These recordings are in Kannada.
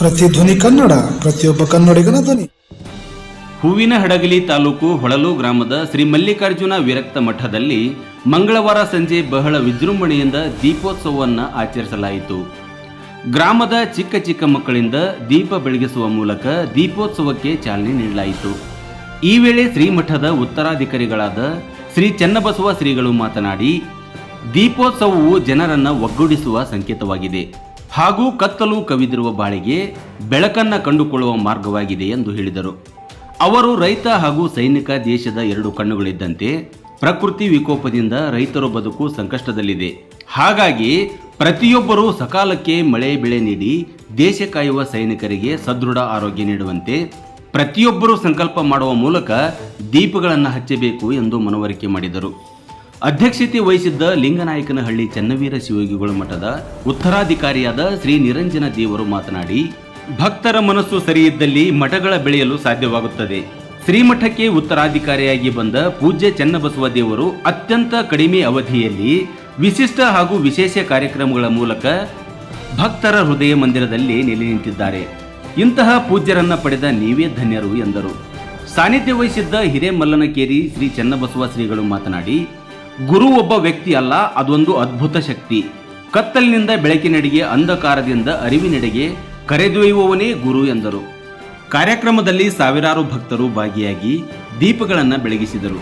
ಪ್ರತಿಧ್ವನಿ ಕನ್ನಡ, ಪ್ರತಿಯೊಬ್ಬ ಕನ್ನಡಿಗನ ಧ್ವನಿ. ಹೂವಿನ ಹಡಗಲಿ ತಾಲೂಕು ಹೊಳಲು ಗ್ರಾಮದ ಶ್ರೀ ಮಲ್ಲಿಕಾರ್ಜುನ ವಿರಕ್ತ ಮಠದಲ್ಲಿ ಮಂಗಳವಾರ ಸಂಜೆ ಬಹಳ ವಿಜೃಂಭಣೆಯಿಂದ ದೀಪೋತ್ಸವವನ್ನು ಆಚರಿಸಲಾಯಿತು. ಗ್ರಾಮದ ಚಿಕ್ಕ ಚಿಕ್ಕ ಮಕ್ಕಳಿಂದ ದೀಪ ಬೆಳಗಿಸುವ ಮೂಲಕ ದೀಪೋತ್ಸವಕ್ಕೆ ಚಾಲನೆ ನೀಡಲಾಯಿತು. ಈ ವೇಳೆ ಶ್ರೀಮಠದ ಉತ್ತರಾಧಿಕಾರಿಗಳಾದ ಶ್ರೀ ಚನ್ನಬಸವ ಶ್ರೀಗಳು ಮಾತನಾಡಿ, ದೀಪೋತ್ಸವವು ಜನರನ್ನ ಒಗ್ಗೂಡಿಸುವ ಸಂಕೇತವಾಗಿದೆ. ಹಾಗೂ ಕತ್ತಲು ಕವಿದಿರುವ ಬಾಳಿಗೆ ಬೆಳಕನ್ನ ಕಂಡುಕೊಳ್ಳುವ ಮಾರ್ಗವಾಗಿದೆ ಎಂದು ಹೇಳಿದರು. ಅವರು ರೈತ ಹಾಗೂ ಸೈನಿಕ ದೇಶದ ಎರಡು ಕಣ್ಣುಗಳಿದ್ದಂತೆ ಪ್ರಕೃತಿ ವಿಕೋಪದಿಂದ ರೈತರ ಬದುಕು ಸಂಕಷ್ಟದಲ್ಲಿದೆ. ಹಾಗಾಗಿ ಪ್ರತಿಯೊಬ್ಬರೂ ಸಕಾಲಕ್ಕೆ ಮಳೆ ಬೆಳೆ ನೀಡಿ ದೇಶ ಕಾಯುವ ಸೈನಿಕರಿಗೆ ಸದೃಢ ಆರೋಗ್ಯ ನೀಡುವಂತೆ ಪ್ರತಿಯೊಬ್ಬರೂ ಸಂಕಲ್ಪ ಮಾಡುವ ಮೂಲಕ ದೀಪಗಳನ್ನು ಹಚ್ಚಬೇಕು ಎಂದು ಮನವರಿಕೆ ಮಾಡಿದರು. ಅಧ್ಯಕ್ಷತೆ ವಹಿಸಿದ್ದ ಲಿಂಗನಾಯಕನಹಳ್ಳಿ ಚನ್ನವೀರ ಶಿವಯೋಗಿಗಳ ಮಠದ ಉತ್ತರಾಧಿಕಾರಿಯಾದ ಶ್ರೀ ನಿರಂಜನ ದೇವರು ಮಾತನಾಡಿ, ಭಕ್ತರ ಮನಸ್ಸು ಸರಿಯಿದ್ದಲ್ಲಿ ಮಠಗಳ ಬೆಳೆಯಲು ಸಾಧ್ಯವಾಗುತ್ತದೆ. ಶ್ರೀಮಠಕ್ಕೆ ಉತ್ತರಾಧಿಕಾರಿಯಾಗಿ ಬಂದ ಪೂಜ್ಯ ಚನ್ನಬಸವ ದೇವರು ಅತ್ಯಂತ ಕಡಿಮೆ ಅವಧಿಯಲ್ಲಿ ವಿಶಿಷ್ಟ ಹಾಗೂ ವಿಶೇಷ ಕಾರ್ಯಕ್ರಮಗಳ ಮೂಲಕ ಭಕ್ತರ ಹೃದಯ ಮಂದಿರದಲ್ಲಿ ನೆಲೆ ನಿಂತಿದ್ದಾರೆ ಇಂತಹ ಪೂಜ್ಯರನ್ನ ಪಡೆದ ನೀವೇ ಧನ್ಯರು ಎಂದರು. ಸಾನ್ನಿಧ್ಯ ವಹಿಸಿದ್ದ ಹಿರೇಮಲ್ಲನಕೇರಿ ಶ್ರೀ ಚನ್ನಬಸವ ಶ್ರೀಗಳು ಮಾತನಾಡಿ ಗುರು ಒಬ್ಬ ವ್ಯಕ್ತಿ ಅಲ್ಲ, ಅದೊಂದು ಅದ್ಭುತ ಶಕ್ತಿ. ಕತ್ತಲಿನಿಂದ ಬೆಳಕಿನೆಡೆಗೆ, ಅಂಧಕಾರದಿಂದ ಅರಿವಿನೆಡೆಗೆ ಕರೆದೊಯ್ಯುವವನೇ ಗುರು ಎಂದರು. ಕಾರ್ಯಕ್ರಮದಲ್ಲಿ ಸಾವಿರಾರು ಭಕ್ತರು ಭಾಗಿಯಾಗಿ ದೀಪಗಳನ್ನು ಬೆಳಗಿಸಿದರು.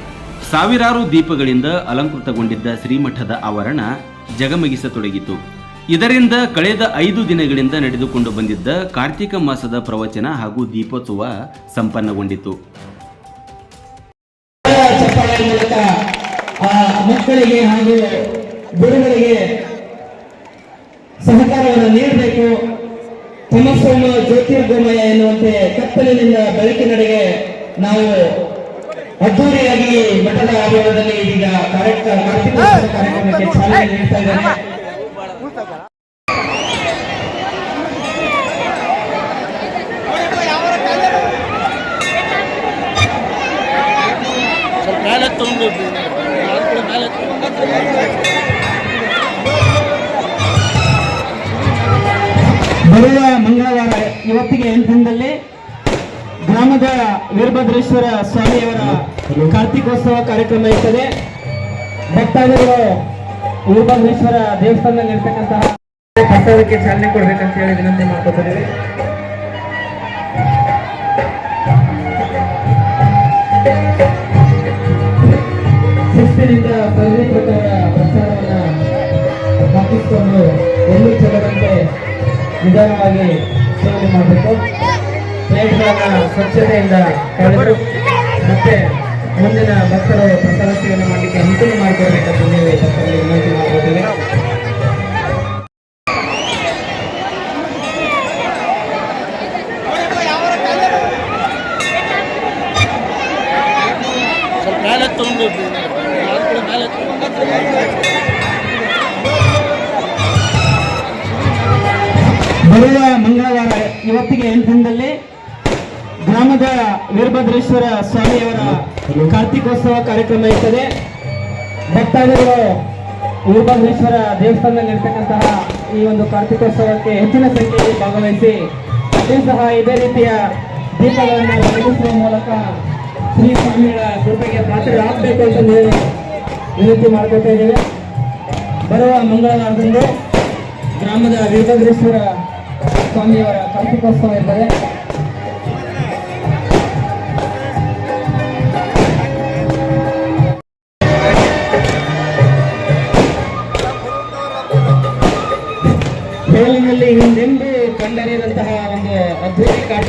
ಸಾವಿರಾರು ದೀಪಗಳಿಂದ ಅಲಂಕೃತಗೊಂಡಿದ್ದ ಶ್ರೀಮಠದ ಆವರಣ ಜಗಮಗಿಸತೊಡಗಿತು. ಇದರಿಂದ ಕಳೆದ ಐದು ದಿನಗಳಿಂದ ನಡೆದುಕೊಂಡು ಬಂದಿದ್ದ ಕಾರ್ತಿಕ ಮಾಸದ ಪ್ರವಚನ ಹಾಗೂ ದೀಪೋತ್ಸವ ಸಂಪನ್ನಗೊಂಡಿತು. ಮಕ್ಕಳಿಗೆ ಹಾಗೂ ಗುರುಗಳಿಗೆ ಸಹಕಾರವನ್ನು ನೀಡಬೇಕು. ತಮಸ್ಸೋಮ ಜ್ಯೋತಿರ್ಗೋಮಯ ಎನ್ನುವಂತೆ ಕತ್ತಲಿನಿಂದ ಬೆಳಕಿನಡೆಗೆ ನಾವು ಅದ್ದೂರಿಯಾಗಿ ಮಠದ ಆವರಣದಲ್ಲಿ ಇದೀಗ ಕಾರ್ಯಕ್ರಮ ಕಾರ್ತಿಕೋತ್ಸವ ಕಾರ್ಯಕ್ರಮಕ್ಕೆ ಚಾಲನೆ ನೀಡ್ತಾ ಇದ್ದಾರೆ ಸ್ವಲ್ಪ ಮೇಲೆ ಮೇಲೆ ಬರುವ ಮಂಗಳವಾರ, ಇವತ್ತಿಗೆ ಎಂಟು ಗ್ರಾಮದ ವೀರಭದ್ರೇಶ್ವರ ಸ್ವಾಮಿಯವರ ಕಾರ್ತಿಕೋತ್ಸವ ಕಾರ್ಯಕ್ರಮ ಇರ್ತದೆ. ಭಕ್ತಾದಿಗಳು ವೀರಭದ್ರೇಶ್ವರ ದೇವಸ್ಥಾನದಲ್ಲಿ ಇರ್ತಕ್ಕಂತಹ ಪ್ರಸಾದಕ್ಕೆ ಚಾಲನೆ ಕೊಡ್ಬೇಕಂತ ಹೇಳಿ ವಿನಂತಿ ಮಾಡ್ಕೊತಿದ್ದೀವಿ ಸರ್ವೀಕೃತರ ಪ್ರಚಾರವನ್ನ ಹಾಕಿಸಿಕೊಂಡು ಎಲ್ಲೂ ಚೆಲ್ಲದಂತೆ ನಿಧಾನವಾಗಿ ಸೇವನೆ ಮಾಡಬೇಕು. ಪ್ಲೇಟ್ಗಳನ್ನ ಸ್ವಚ್ಛತೆಯಿಂದ ಕಳೆದು ಮತ್ತೆ ಮುಂದಿನ ಭಕ್ತರ ಪ್ರಸಾದ ಸೇವನೆ ಮಾಡಲಿಕ್ಕೆ ಅನುಕೂಲ ಮಾಡಿಕೊಡ್ಬೇಕಂತ ನೀವು ಭಕ್ತರಲ್ಲಿ ವಿನಂತಿ ಮಾಡಿಕೊಳ್ತೇವೆ. ತಗೊಂಡು ಮೇಲೆ ಬರುವ ಮಂಗಳವಾರ, ಇವತ್ತಿಗೆ ಎಂಟು ದಿನದಲ್ಲಿ ಗ್ರಾಮದ ವೀರಭದ್ರೇಶ್ವರ ಸ್ವಾಮಿಯವರ ಕಾರ್ತಿಕೋತ್ಸವ ಕಾರ್ಯಕ್ರಮ ಇರ್ತದೆ. ಭಕ್ತಾದಿಗಳು ವೀರಭದ್ರೇಶ್ವರ ದೇವಸ್ಥಾನದಲ್ಲಿ ಇರ್ತಕ್ಕಂತಹ ಈ ಒಂದು ಕಾರ್ತಿಕೋತ್ಸವಕ್ಕೆ ಹೆಚ್ಚಿನ ಸಂಖ್ಯೆಯಲ್ಲಿ ಭಾಗವಹಿಸಿ, ಅದೇ ಸಹ ಇದೇ ರೀತಿಯ ದೀಪಗಳನ್ನು ಒದಗಿಸುವ ಮೂಲಕ ಶ್ರೀ ಸ್ವಾಮಿಗಳ ಕೃಪೆಗೆ ಪಾತ್ರರಾಗಬೇಕು ಅಂತ ಹೇಳಿ ವಿನಂತಿ ಮಾಡ್ಕೊತಾ ಇದ್ದೇವೆ. ಬರುವ ಮಂಗಳವಾರದಂದು ಗ್ರಾಮದ ವೀರಭದ್ರೇಶ್ವರ ಸ್ವಾಮಿಯವರ ಕಾರ್ತಿಕೋತ್ಸವ ಇರ್ತದೆ.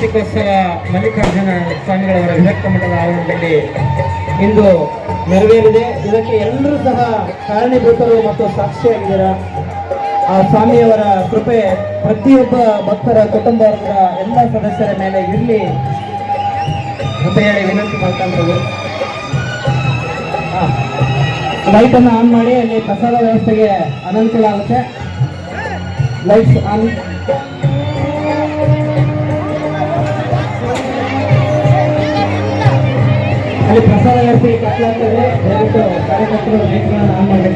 ಕಾರ್ತಿಕೋತ್ಸವ ಮಲ್ಲಿಕಾರ್ಜುನ ಸ್ವಾಮಿಗಳವರ ವಿರಕ್ತ ಮಠದ ಆವರಣದಲ್ಲಿ ಇಂದು ನೆರವೇರಿದೆ. ಇದಕ್ಕೆ ಎಲ್ಲರೂ ಸಹ ಕಾರಣೀಭೂತರು ಮತ್ತು ಸಾಕ್ಷಿಯಾಗಿದ್ದೀರಾ. ಆ ಸ್ವಾಮಿಯವರ ಕೃಪೆ ಪ್ರತಿಯೊಬ್ಬ ಭಕ್ತರ ಕುಟುಂಬದ ಎಲ್ಲ ಸದಸ್ಯರ ಮೇಲೆ ಇರಲಿ ಅಂತ ಹೇಳಿ ವಿನಂತಿ ಮಾಡ್ಕೊಂಡ್ರು ಲೈಟನ್ನು ಆನ್ ಮಾಡಿ, ಅಲ್ಲಿ ಪ್ರಸಾದ ವ್ಯವಸ್ಥೆಗೆ ಅನನುಕೂಲ ಆಗುತ್ತೆ ಲೈಟ್ಸ್ ಆನ್. ಅಲ್ಲಿ ಪ್ರಸಾದ ವ್ಯವಸ್ಥೆ ಕಟ್ಟಲಾಗ್ತದೆ ದಯವಿಟ್ಟು ಕಾರ್ಯಕರ್ತರು ಲೈಟ್ಗಳನ್ನು ಆನ್ ಮಾಡಿ.